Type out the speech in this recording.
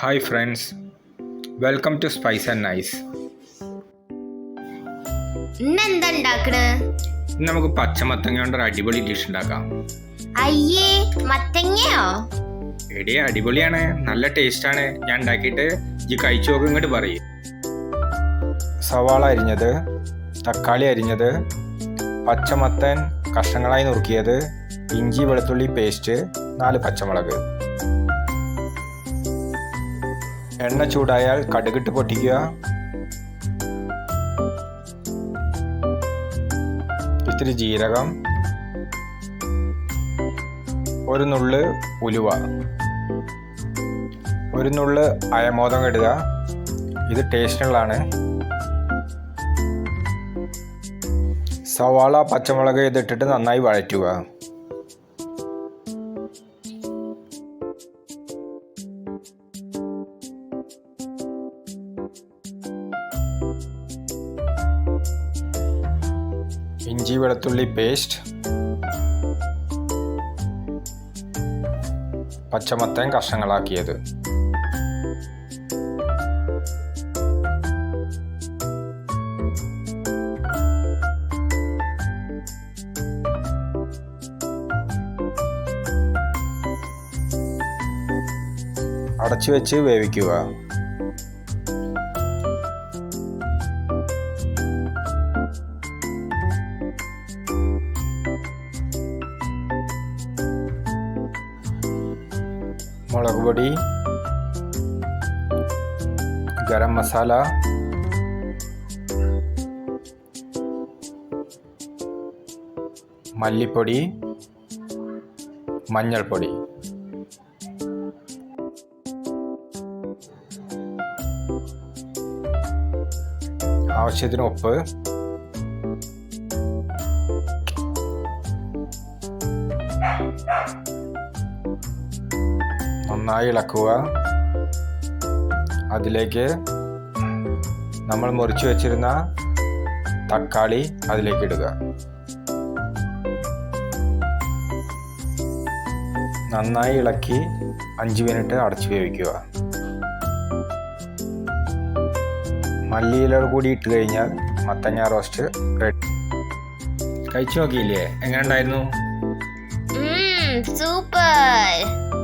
Hi friends welcome to spice and nice ഇന്ന് നമുക്ക് പച്ചമത്തങ്ങ കൊണ്ട് ഒരു അടിപൊളി ഡിഷ് ഉണ്ടാക്കാം. അയ്യേ മത്തങ്ങയോ? എടി അടിപൊളിയാണ്. നല്ല ടേസ്റ്റ് ആണ്. ഞാൻ ഉണ്ടാക്കിയിട്ട് ഈ കഴിച്ചു നോക്കും ഇങ്ങോട്ട് പറയും. സവാള അരിഞ്ഞത് തക്കാളി അരിഞ്ഞത് പച്ചമത്തൻ കഷ്ണങ്ങളായി നുറുക്കിയത് ഇഞ്ചി വെളുത്തുള്ളി പേസ്റ്റ് നാല് പച്ചമുളക്. എണ്ണ ചൂടായാൽ കടുകിട്ട് പൊട്ടിക്കുക. ഇത്തിരി ജീരകം. ഒരു നുള്ള് ഉലുവ. ഒരു നുള്ള് അയമോദം ഇടുക. ഇത് ടേസ്റ്റുള്ളതാണ് സവാള പച്ചമുളക് ഇതിട്ടിട്ട് നന്നായി വഴറ്റുക. ഇഞ്ചി വെളുത്തുള്ളി പേസ്റ്റ് പച്ചമത്തൻ കഷ്ണങ്ങളാക്കിയത്. അടച്ചു വെച്ച് വേവിക്കുക. മുളക് പൊടി ഗരം മസാല മല്ലിപ്പൊടി മഞ്ഞൾപ്പൊടി. ആവശ്യത്തിന് ഉപ്പ് നന്നായി ഇളക്കുക. അതിലേക്ക് നമ്മൾ മുറിച്ച് വെച്ചിരുന്ന തക്കാളി അതിലേക്ക് ഇടുക. നന്നായി ഇളക്കി അഞ്ച് മിനിറ്റ് അടച്ചു വേവിക്കുക. മല്ലിയില കൂടി ഇട്ട് കഴിഞ്ഞാൽ മത്തങ്ങ റോസ്റ്റ് റെഡി. കഴിച്ചു നോക്കിയില്ലേ? എങ്ങനെ ഉണ്ടായിരുന്നു? സൂപ്പർ.